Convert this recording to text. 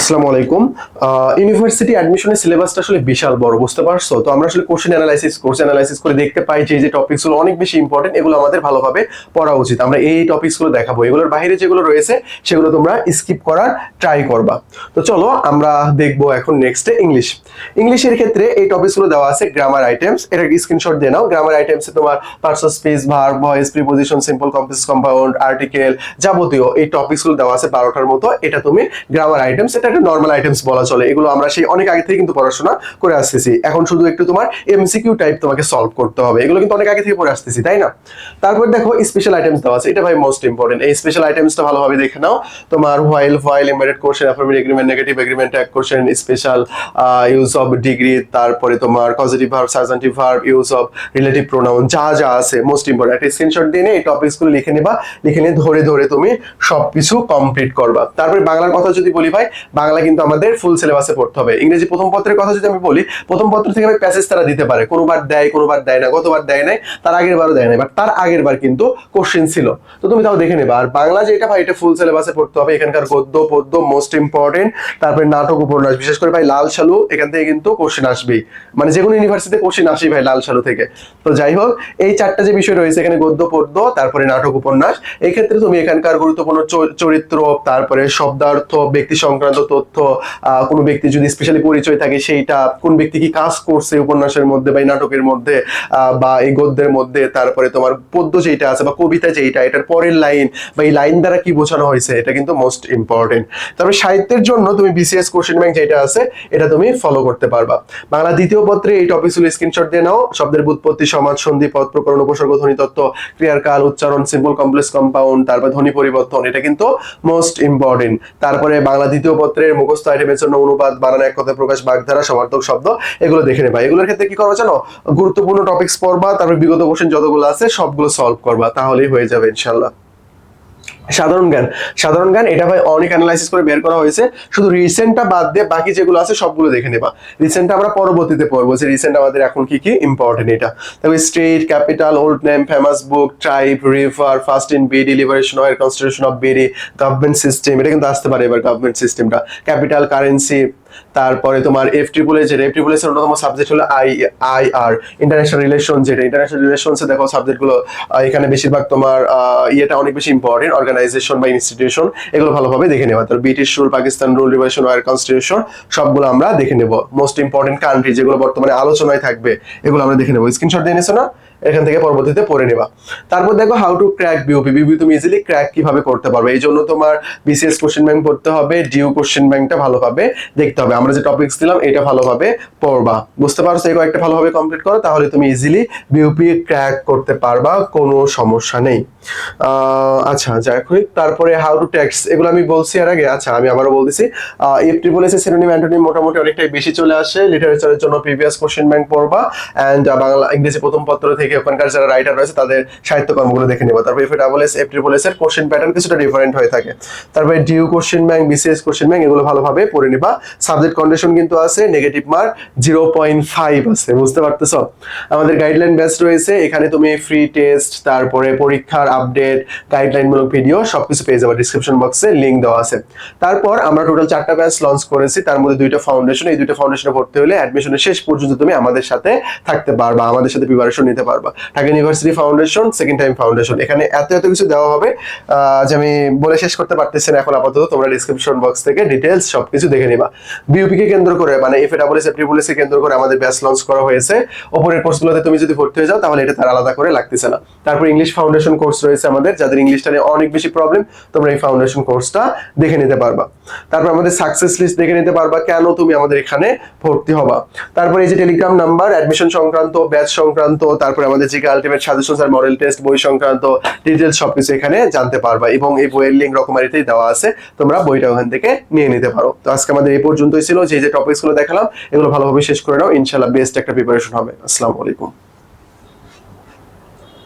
আসসালামু আলাইকুম। ইউনিভার্সিটি অ্যাডমিশনের সিলেবাসটা আসলে বিশাল বড়, বুঝতে পারছ? তো আমরা আসলে কোশ্চেন অ্যানালাইসিস কোর্স অ্যানালাইসিস করে দেখতে পাই যে এই যে টপিকসগুলো অনেক বেশি ইম্পর্টেন্ট এগুলো আমাদের ভালোভাবে পড়া উচিত। আমরা এই টপিকসগুলো দেখাবো। এগুলোর বাইরে যেগুলো রয়েছে, সেগুলো তোমরা স্কিপ করার ট্রাই করবা। তো চলো, আমরা দেখব এখন নেক্সটে ইংলিশ ইংলিশের ক্ষেত্রে এই টপিকসগুলো দেওয়া আছে গ্রামার আইটেমস এটা স্ক্রিনশট দিয়ে নাও। গ্রামার আইটেমসে তোমার person space verb voice preposition simple compound article যাবতীয় এই টপিকসগুলো দেওয়া আছে বারোটার মতো। এটা তুমি গ্রামার আইটেমস এটা একটা নর্মাল আইটেমস বলা চলে। এগুলো আমরা সেই অনেক আগে থেকে কিন্তু পড়াশোনা করে আসতেছি। এখন শুধু একটু তোমার এমসিকিউ টাইপ তোমাকে সলভ করতে হবে। এগুলো কিন্তু অনেক আগে থেকে পড়ে আসতেছি, তাই না? তারপর দেখো স্পেশাল আইটেমস দেওয়া আছে। এটা ভাই মোস্ট ইম্পর্টেন্ট এই স্পেশাল আইটেমসটা ভালোভাবে দেখে নাও। তোমার while while embedded question affirmative agreement negative agreement tag question special use of degree তারপরে তোমার positive verb subjunctive verb use of relative pronoun যা যা আছে মোস্ট ইম্পর্টেন্ট একটা স্ক্রিনশট দিয়ে এই টপিকসগুলো লিখে নিবা। লিখে নিয়ে ধরে ধরে তুমি সবকিছু কমপ্লিট করবা। তারপরে বাংলার কথা যদি বলি ভাই বাংলা কিন্তু আমাদের ফুল সিলেবাসে পড়তে হবে। ইংরেজি প্রথম পত্রের কথা যদি আমি বলি, প্রথম পত্র থেকে আমি প্যাসেজ তারা দিতে পারে। কোনোবার দেয় কোনোবার দেয় না, গতবার দেয় নাই, তার আগের বারও দেয় নাই বাট তার আগের বার কিন্তু কোশ্চেন ছিল। তো তুমি তাও দেখে নেবা। আর বাংলা যেটা ভাই, এটা ফুল সিলেবাসে পড়তে হবে। এখানকার গদ্য, পদ্য মোস্ট ইম্পর্টেন্ট তারপরে নাটক, উপন্যাস, বিশেষ করে ভাই লাল সালু এখান থেকে কিন্তু কোশ্চেন আসবেই। মানে যে কোনো ইউনিভার্সিটিতে কোশ্চেন আসেই ভাই লাল সালু থেকে। তো যাই হোক, এই চারটা যে বিষয় রয়েছে, এখানে গদ্য, পদ্য, তারপরে নাটক, উপন্যাস, এক্ষেত্রে তুমি এখানকার গুরুত্বপূর্ণ চরিত্র, তারপরে শব্দার্থ, ব্যক্তি সংক্রান্ত তথ্য কোনো ব্যক্তি যদি স্পেশালি পরিচয় থাকে, সেইটা কোন ব্যক্তি কি কাজ করছে উপন্যাসের মধ্যে বা এই নাটকের মধ্যে বা এই গদ্যের মধ্যে, তারপরে তোমার পদ্য যেটা আছে বা কবিতা যেটা এটার পরের লাইন বা এই লাইন দ্বারা কি বোঝানো হয়েছে, এটা কিন্তু মোস্ট ইম্পর্টেন্ট তারপরে সাহিত্যের জন্য তুমি বিসিএস কোশ্চেন ব্যাংক যেটা আছে, এটা তুমি ফলো করতে পারবা। বাংলা দ্বিতীয় পত্রে এই টপিকগুলো স্ক্রিনশট দিয়ে নাও। শব্দের বুৎপত্তি সমাজ, সন্ধি পদ প্রকরণ, উপসর্গ, ধ্বনি, তত্ত্ব ক্রিয়ার কাল উচ্চারণ সিম্পল কমপ্লেক্স কম্পাউন্ড তারপর ধ্বনি পরিবর্তন, এটা কিন্তু মোস্ট ইম্পর্টেন্ট তারপরে বাংলা দ্বিতীয় পত্রের মুখস্থ আইটেমের জন্য অনুবাদ, বানান, এক কথা প্রকাশ, বাগধারা, সমার্থক শব্দ, এগুলো দেখে নেবা। এগুলোর ক্ষেত্রে কি করবা জানো? গুরুত্বপূর্ণ টপিকস পড়বা, তারপর বিগত কোশ্চেন যতগুলো আছে, সবগুলো সলভ করবা। তাহলেই হয়ে যাবে ইনশাল্লাহ সাধারণ জ্ঞান। সাধারণ জ্ঞান, এটা ভাই অনেক অ্যানালাইসিস করে বের করা হয়েছে। শুধু রিসেন্টটা বাদ দিয়ে বাকি যেগুলো আছে সবগুলো দেখে নেবা। রিসেন্টটা আমরা পরবর্তীতে পড়ব যে রিসেন্ট আমাদের এখন কি কি ইম্পর্টেন্ট এটা। তবে strait capital old name famous book tribe river first in BD liberation war constitution of BD government system এটা কিন্তু আসতে পারে এবার গভর্নমেন্ট সিস্টেমটা ক্যাপিটাল কারেন্সি তারপরে তোমার এফ ট্রিপল এ যেটা এফ ট্রিপল এর অন্যতম সাবজেক্ট হলো I I R international relation যেটা। ইন্টারন্যাশনাল রিলেশনসে দেখো সাবজেক্টগুলো এখানে বেশিরভাগ তোমার ইয়েটা অনেক বেশি ইম্পর্টেন্ট অর্গানাইজেশন বা ইনস্টিটিউশন এগুলো ভালোভাবে দেখে নেবা তার British rule Pakistan rule revolution আর কনস্টিটিউশন সবগুলো আমরা দেখে নেব। মোস্ট ইম্পর্টেন্ট কান্ট্রি যেগুলো বর্তমানে আলোচনায় থাকবে, এগুলো আমরা দেখে নেব। স্ক্রিনশট দিয়ে নিছো না? এখান থেকে পরবর্তীতে পড়ে নেবা। তারপর দেখো হাউ টু ক্র্যাক বিওপি বিবি তুমি ইজিলি ক্র্যাক কীভাবে করতে পারবে? এই জন্য তোমার বিসিএস কোশ্চেন ব্যাংক পড়তে হবে ডিউ কোশ্চেন ব্যাংকটা ভালোভাবে দেখতে হবে। আমরা যে টপিকস দিলাম, এটা ভালোভাবে পড়বা। বুঝতে পারছ? এই কয়েকটা ভালোভাবে কমপ্লিট করো, তাহলে তুমি ইজিলি বিওপি ক্র্যাক করতে পারবা, কোনো সমস্যা নেই। আচ্ছা যাই হোক। তারপরে হাউ টু ট্যাক্স এগুলো আমি বলছি এর আগে। আচ্ছা আমি আবারও বলতেছি F triple S synonym antonym মোটামুটি অনেকটাই বেশি চলে আসে। লিটারেচারের জন্য প্রিভিয়াস কোশ্চেন ব্যাংক পড়বা। অ্যান্ড বাংলা, ইংরেজি প্রথম পত্র থেকে ওখানকার যারা রাইটার রয়েছে, তাদের সাহিত্যকর্মগুলো দেখে নেব। তারপরে F double S F triple S এর কোশ্চেন প্যাটার্ন কিছুটা ডিফারেন্ট হয়ে থাকে। তারপরে DU question bank BCS question bank এগুলো ভালোভাবে পড়ে নিবা। সাবজেক্ট কন্ডিশন কিন্তু আছে negative mark zero point five আছে, বুঝতে পারতেছ? আমাদের গাইডলাইন বেস্ট রয়েছে। এখানে তুমি ফ্রি টেস্ট তারপরে পরীক্ষার আপডেট গাইডলাইন মূলক ভিডিও সবকিছু পেয়ে যাবে ডিসক্রিপশন বক্সে লিংক দেওয়া আছে। তারপর আমরা টোটাল চারটা ব্যাচ লঞ্চ করেছি, তার মধ্যে দুইটা ফাউন্ডেশন এই দুইটা ফাউন্ডেশনে ভর্তি হলে অ্যাডমিশনের শেষ পর্যন্ত তুমি আমাদের সাথে থাকতে পারবা, আমাদের সাথে প্রিপারেশন নিতে পারবা। Dhaka university foundation second time foundation এখানে এত এত কিছু দেওয়া হবে যে আমি বলে শেষ করতে পারতেছি না এখন আপাতত, তোমরা ডিসক্রিপশন বক্স থেকে ডিটেলস সবকিছু দেখে নিবা। বিউপি কে কেন্দ্র করে মানে এফ ডাবল এস এফ কেন্দ্র করে আমাদের ব্যাচ লঞ্চ করা হয়েছে। ওপরের কোর্সগুলোতে তুমি যদি ভর্তি হয়ে যাও, তাহলে এটা তার আলাদা করে লাগতেছে না। তারপর ইংলিশ ফাউন্ডেশন কোর্স রয়েছে আমাদের, যাদের ইংলিশটা নিয়ে অনেক বেশি প্রবলেম তোমরা এই ফাউন্ডেশন কোর্সটা দেখে নিতে পারবা। তারপর আমাদের সাকসেস লিস্ট দেখে নিতে পারবা, কেন তুমি আমাদের এখানে ভর্তি হবা। তারপর এই যে টেলিগ্রাম নাম্বার অ্যাডমিশন সংক্রান্ত ব্যাচ সংক্রান্ত, তারপরে আমাদের যে আলটিমেট সাজেশন আর মডেল টেস্ট বই সংক্রান্ত ডিটেলস সবকিছু এখানে জানতে পারবা এবং এই বইয়ের লিঙ্ক রকমারিতেই দেওয়া আছে, তোমরা বইটা ওখান থেকে নিয়ে নিতে পারো। তো আজকে আমাদের এই পর্যন্তই ছিল, যে যে টপিকসগুলো দেখালাম, এগুলো ভালোভাবে শেষ করে নাও ইনশাল্লাহ বেস্ট একটা প্রিপারেশন হবে। আসসালামু আলাইকুম।